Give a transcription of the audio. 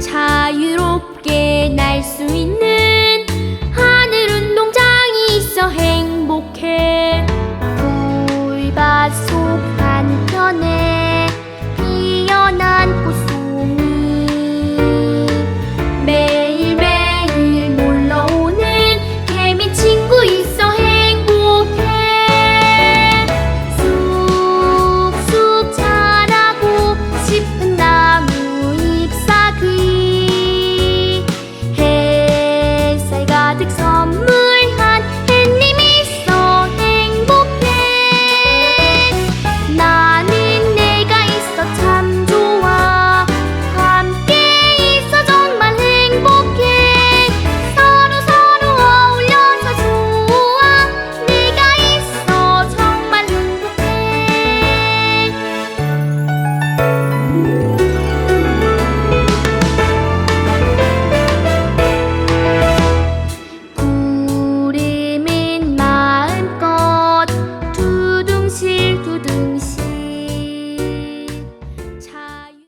자유롭게 날 수 있는 하늘 운동장이 있어 행복해. 꿀밭 속 한편에